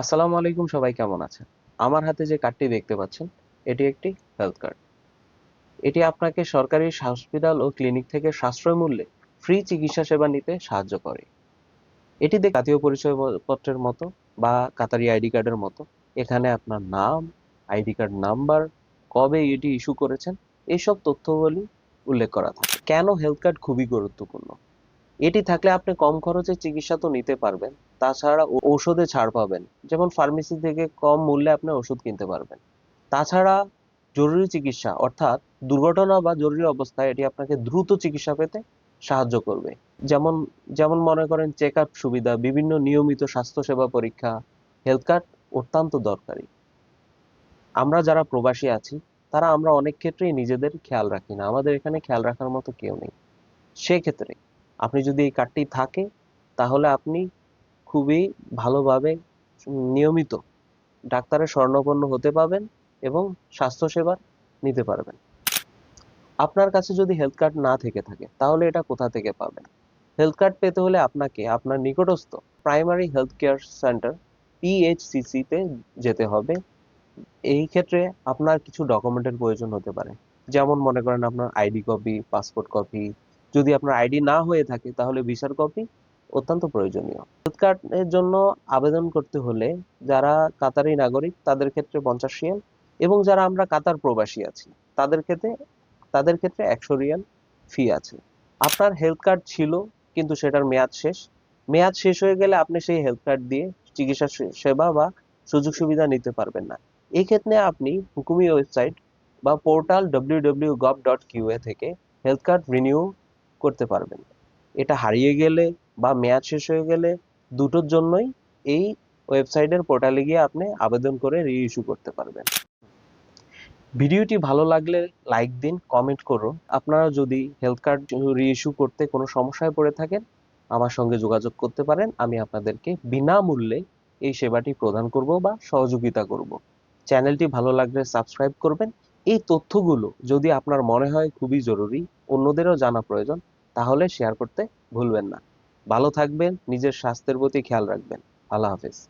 আসসালামু আলাইকুম, সবাই কেমন আছেন? আমার হাতে যে কার্ডটি দেখতে পাচ্ছেন, এটি একটি হেলথ কার্ড এটি আপনাকে সরকারি হসপিটাল ও ক্লিনিক থেকে সাশ্রয় মূল্যে ফ্রি চিকিৎসা সেবা নিতে সাহায্য করে। এটি দেখে জাতীয় পরিচয়পত্রের মতো বা কাতারি আইডি কার্ডের মতো। এখানে আপনার নাম আইডি কার্ড নাম্বার কবে এটি ইস্যু করেছেন এইসব তথ্যগুলি উল্লেখ করা থাকে। কেন হেলথ কার্ড খুবই গুরুত্বপূর্ণ? এটি থাকলে আপনি কম খরচে চিকিৎসা তো নিতে পারবেন, তাছাড়া ঔষধে ছাড় পাবেন। যেমন ফার্মেসি থেকে কম মূল্যে আপনি ওষুধ কিনতে পারবেন। তাছাড়া জরুরি চিকিৎসা, অর্থাৎ দুর্ঘটনা বা জরুরি অবস্থায় এটি আপনাকে দ্রুত চিকিৎসা পেতে সাহায্য করবে। যেমন যেমন মনে করেন চেক আপ সুবিধা, বিভিন্ন নিয়মিত স্বাস্থ্যসেবা পরীক্ষা হেলথ কার্ড অত্যন্ত দরকারি। আমরা যারা প্রবাসী আছি, তারা আমরা অনেক ক্ষেত্রেই নিজেদের খেয়াল রাখি না। আমাদের এখানে খেয়াল রাখার মতো কেউ নেই। সেক্ষেত্রে আপনি যদি এই কার্ডটি থাকে, তাহলে আপনি খুবই ভালোভাবে নিয়মিত ডাক্তারের স্বর্ণপন্ন হতে পারবেন এবং স্বাস্থ্যসেবা নিতে পারবেন। আপনার কাছে যদি হেলথ কার্ড না থেকে থাকে, তাহলে এটা কোথা থেকে পাবেন? হেলথ কার্ড পেতে হলে আপনাকে আপনার নিকটস্থ primary health care centre PHCC তে যেতে হবে। এই ক্ষেত্রে আপনার কিছু ডকুমেন্টের প্রয়োজন হতে পারে। যেমন মনে করেন আপনার আইডি কপি পাসপোর্ট কপি যদি আপনার আইডি না হয়ে থাকে, তাহলে ভিসার কপি অত্যন্ত প্রয়োজনীয়। কার্ডের জন্য আবেদন করতে হলে যারা কাতারি নাগরিক, তাদের ক্ষেত্রে পঞ্চাশ রিয়াল এবং যারা আমরা কাতার প্রবাসী আছি, তাদের ক্ষেত্রে তাদের ক্ষেত্রে একশো রিয়াল ফি আছে। আপনার হেলথ কার্ড ছিল, কিন্তু সেটার মেয়াদ শেষ। মেয়াদ শেষ হয়ে গেলে আপনি সেই হেলথ কার্ড দিয়ে চিকিৎসা সেবা বা সুযোগ সুবিধা নিতে পারবেন না। এই ক্ষেত্রে আপনি হুকুমি ওয়েবসাইট বা পোর্টাল www.gov.qa থেকে হেলথ কার্ড রিনিউ করতে পারবেন। এটা হারিয়ে গেলে বা মেয়াদ শেষ হয়ে গেলে দুটোর জন্যই এই ওয়েবসাইটের পোর্টালে গিয়ে আপনি আবেদন করে রি ইস্যু করতে পারবেন। ভিডিওটি ভালো লাগলে লাইক দিন কমেন্ট করুন। আপনারা যদি হেলথ কার্ড রি ইস্যু করতে কোনো সমস্যায় পড়ে থাকেন, আমার সঙ্গে যোগাযোগ করতে পারেন। আমি আপনাদেরকে বিনামূল্যে এই সেবাটি প্রদান করব বা সহযোগিতা করব। চ্যানেলটি ভালো লাগলে সাবস্ক্রাইব করবেন। এই তথ্যগুলো যদি আপনার মনে হয় খুবই জরুরি অন্যদেরও জানা প্রয়োজন, তাহলে শেয়ার করতে ভুলবেন না। ভালো থাকবেন, নিজের স্বাস্থ্যের প্রতি খেয়াল রাখবেন। আল্লাহ হাফেজ।